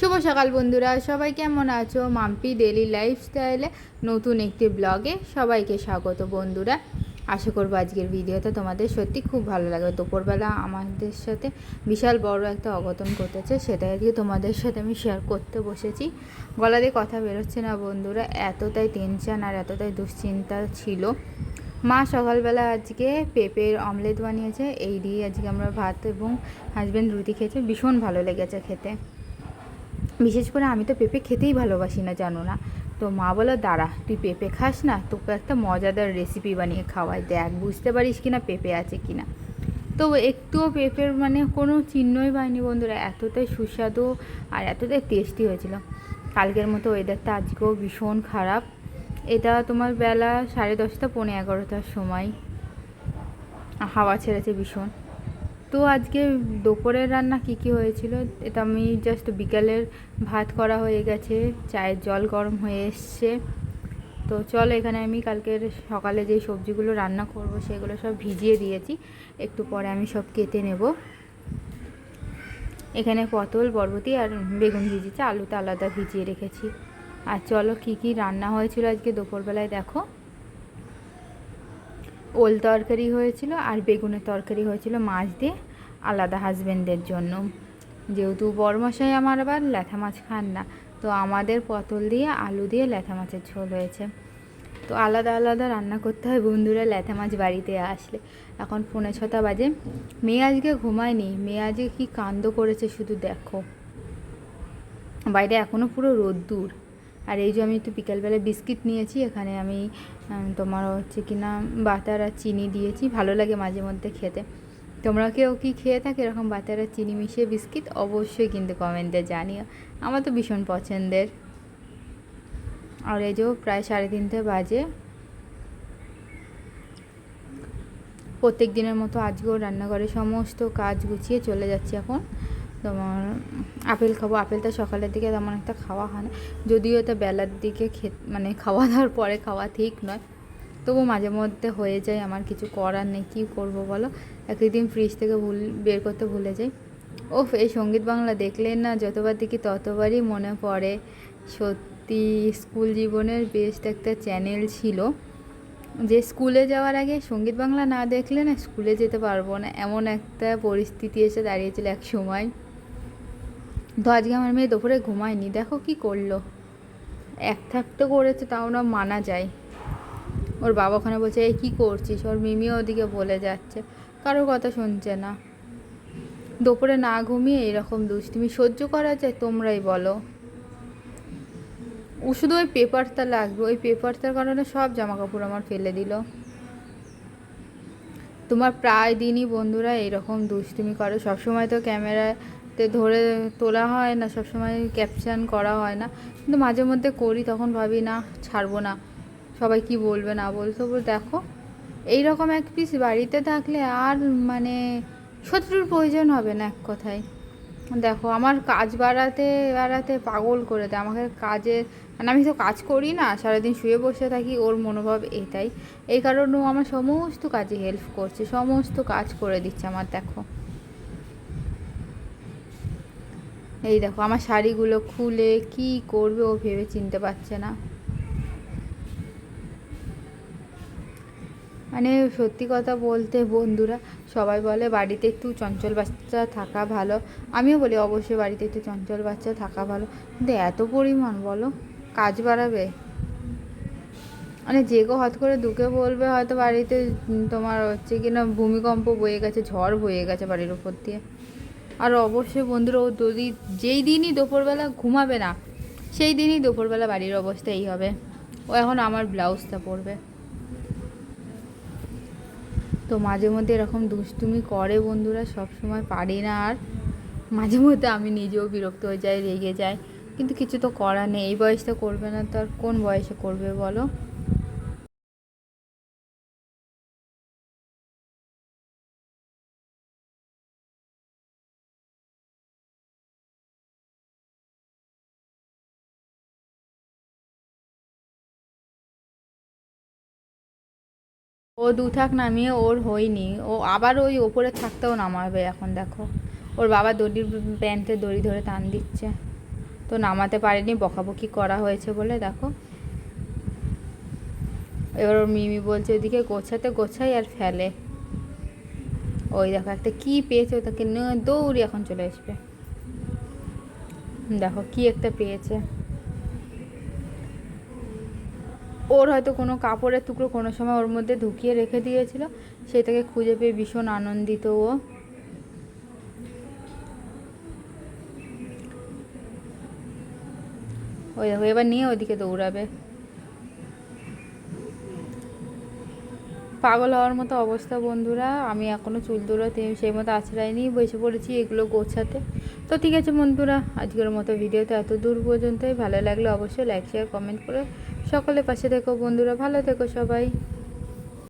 শুভ সকাল বন্ধুরা, সবাই কেমন আছো? মাম্পি ডেলি লাইফস্টাইলে নতুন একটি ব্লগে সবাইকে স্বাগত বন্ধুরা। আশা করব আজকের ভিডিওটা তোমাদের সত্যি খুব ভালো লাগবে। দুপুরবেলা আমাদের সাথে বিশাল বড় একটা অঘটন ঘটেছে সেটাই আজকে তোমাদের সাথে আমি শেয়ার করতে বসেছি। গলা দিয়ে কথা বেরোচ্ছে না বন্ধুরা, এতটাই টেনশন আর এতটাই দুশ্চিন্তা ছিল। মা সকালবেলা আজকে পেঁপের অমলেট বানিয়েছে, এই দিয়ে আজকে আমরা ভাত এবং হাজব্যান্ড রুটি খেয়েছে, ভীষণ ভালো লেগেছে খেতে। বিশেষ করে আমি তো পেঁপে খেতেই ভালোবাসি না, জানো না? তো মা বলো, দাঁড়া, তুই পেঁপে খাস না, তোকে একটা মজাদার রেসিপি বানিয়ে খাওয়াই। দেখ, বুঝতে পারিস কি না পেঁপে আছে কি না তো একটুও পেঁপের মানে কোনো চিহ্নই পাইনি বন্ধুরা, এতটাই সুস্বাদু আর এতটাই টেস্টি হয়েছিল। কালকের মতো ওয়েদারটা আজকেও ভীষণ খারাপ। এটা তোমার বেলা সাড়ে দশটা, পৌনে এগারোটার সময়। হাওয়া ছেড়েছে ভীষণ। তো আজকে দুপুরের রান্না কী কী হয়েছিল? এটা আমি জাস্ট বিকালের ভাত করা হয়ে গেছে, চায়ের জল গরম হয়ে এসছে। তো চলো এখানে আমি কালকের সকালে যে সবজিগুলো রান্না করব সেগুলো সব ভিজিয়ে দিয়েছি। একটু পরে আমি সব কেটে নেব। এখানে পটল, বরবটি আর বেগুন ভিজিয়েছি আলুটা আলাদা ভিজিয়ে রেখেছি। আর চলো কী কী রান্না হয়েছিল আজকে দুপুরবেলায় দেখো। ওল তরকারি হয়েছিল আর বেগুনের তরকারি হয়েছিল মাছ দিয়ে আলাদা হাজব্যান্ডের জন্য। যেহেতু বড়মশাই আমার আবার ল্যাথা মাছ খান না, তো আমাদের পটল দিয়ে, আলু দিয়ে ল্যাথা মাছের ঝোল হয়েছে। তো আলাদা আলাদা রান্না করতে হয়, বন্ধুরা ল্যাথা মাছ বাড়িতে আসলে। এখন পৌনে ছটা বাজে। মেয়ে আজকে ঘুমায়নি। মেয়ে আজকে কী কাণ্ড করেছে শুধু দেখো। বাইরে এখনও পুরো রোদ্দুর। আর এই যে আমি একটু বিকালবেলা বিস্কিট নিয়েছি, এখানে আমি তোমার হচ্ছে কি না বাটার আর চিনি দিয়েছি, ভালো লাগে মাঝে মধ্যে খেতে। তোমরা কেউ কি খেয়ে থাকে এরকম বাটার আর চিনি মিশিয়ে বিস্কিট? অবশ্যই কিন্তু কমেন্টে জানিও। আমার তো ভীষণ পছন্দের। আর এই যে প্রায় সাড়ে তিনটে বাজে। প্রত্যেক দিনের মতো আজকেও রান্নাঘরে সমস্ত কাজ গুছিয়ে চলে যাচ্ছি এখন। তোমার আপেল খাব। আপেলটা সকালের দিকে তেমন একটা খাওয়া হয় না। যদিও এটা বেলার দিকে খে মানে খাওয়া দাওয়ার পরে খাওয়া ঠিক নয়। তবু মাঝে মধ্যে হয়ে যায়। আমার কিছু করার নেই। কী করব বলো? একদিন ফ্রিজ থেকে ভুল বের করতে ভুলে যাই। ওফ, এই সংগীত বাংলা দেখলেন না যতবার দেখি ততবারই মনে পড়ে। সত্যি, স্কুল জীবনের বেস্ট একটা চ্যানেল ছিল। যে স্কুলে যাওয়ার আগে সংগীত বাংলা না দেখলে না স্কুলে যেতে পারব না। এমন একটা পরিস্থিতি এসে দাঁড়িয়েছিল এক সময়। তো আজকে আমার মেয়ে দুপুরে ঘুমায়নি, দেখো কি করল। এক থাকতে করেছে, তাও না মানা যায়। ওর বাবা ওখানে বলছে, এই কী করছিস? ওর মিমিও ওদিকে বলে যাচ্ছে, কারোর কথা শুনছে না। দুপুরে না ঘুমিয়ে এরকম দুষ্টুমি সহ্য করা যায়, তোমরাই বলো। ও শুধু ওই পেপারটা লাগবে, ওই পেপারটার কারণে সব জামা কাপড় আমার ফেলে দিল। তোমার প্রায় দিনই বন্ধুরা এরকম দুষ্টুমি করে, সবসময় তো ক্যামেরাতে ধরে তোলা হয় না, সবসময় ক্যাপশন করা হয় না। কিন্তু মাঝে মধ্যে করি, তখন ভাবি, না, ছাড়বো না। সবাই কি বলবে, না বলতো বল দেখো এই রকম এক পিস বাড়িতে থাকলে আর মানে শত্রুর প্রয়োজন হবে না এক কথায়। দেখো, আমার কাজ বাড়াতে বাড়াতে পাগল করে দেয়। আমাকে কাজের মানে আমি তো কাজ করি না, সারাদিন শুয়ে বসে থাকি, ওর মনোভাব এটাই। এই কারণে আমার সমস্ত কাজে হেল্প করছে, সমস্ত কাজ করে দিচ্ছে আমার, দেখো। এই দেখো, আমার শাড়িগুলো খুলে কি করবে ও ভেবে চিনতে পারছে না। মানে সত্যি কথা বলতে বন্ধুরা, সবাই বলে বাড়িতে একটু চঞ্চল বাচ্চা থাকা ভালো। আমিও বলি অবশ্যই বাড়িতে একটু চঞ্চল বাচ্চা থাকা ভালো। কিন্তু এত পরিমাণ বলো, কাজ বাড়াবে? মানে যে কেউ হট করে দুকে বলবে হয়তো বাড়িতে তোমার হচ্ছে কি না ভূমিকম্প বয়ে গেছে, ঝড় বয়ে গেছে বাড়ির ওপর দিয়ে। আর অবশ্যই বন্ধুরা ও যদি যেই দিনই দুপুরবেলা ঘুমাবে না, সেই দিনই দুপুরবেলা বাড়ির অবস্থা এই হবে। ও এখন আমার ব্লাউজটা পরবে। তো মাঝে মধ্যে এরকম দুষ্টুমি করে বন্ধুরা, সব সময় পারি না আর। মাঝে মধ্যে আমি নিজেও বিরক্ত হয়ে যাই, রেগে যাই। কিন্তু কিছু তো করার নেই, এই বয়সটা করবে না তো আর কোন বয়সে করবে বলো? ও দু থাক নামিয়ে ওর হয়নি। ও আবার ওই ওপরে থাকতেও নামাবে এখন, দেখো। ওর বাবা দড়ির প্যান্টের দড়ি ধরে টান দিচ্ছে। তো নামাতে পারেনি, বকাবকি করা হয়েছে বলে, দেখো। এবার ওর মিমি বলছে ওইদিকে গোছাতে গোছাই আর ফেলে। ওই দেখো, একটা কি পেয়েছে ওটাকে দৌড়ি এখন চলে আসবে। দেখো, কি একটা পেয়েছে। ওর হয়তো কোনো কাপড়ের টুকরো কোনো সময় ওর মধ্যে ঢুকিয়ে রেখে দিয়েছিল। সেটাকে খুঁজে পেয়ে ভীষণ আনন্দিত ও। ওই দেখো, এবার নিয়ে ওদিকে দৌড়াবে। পাগল হওয়ার মতো অবস্থা, বন্ধুরা। আমি এখনও চুল দৌড়াতে সেই মতো আছড়াই নিয়ে বসে পড়েছি এগুলো গোছাতে। তো ঠিক আছে, বন্ধুরা, আজকের মতো ভিডিওতে এত দূর পর্যন্তই। ভালো লাগলে অবশ্যই লাইক শেয়ার কমেন্ট করে সকলে পাশে থেকো, বন্ধুরা। ভালো থেকো সবাই।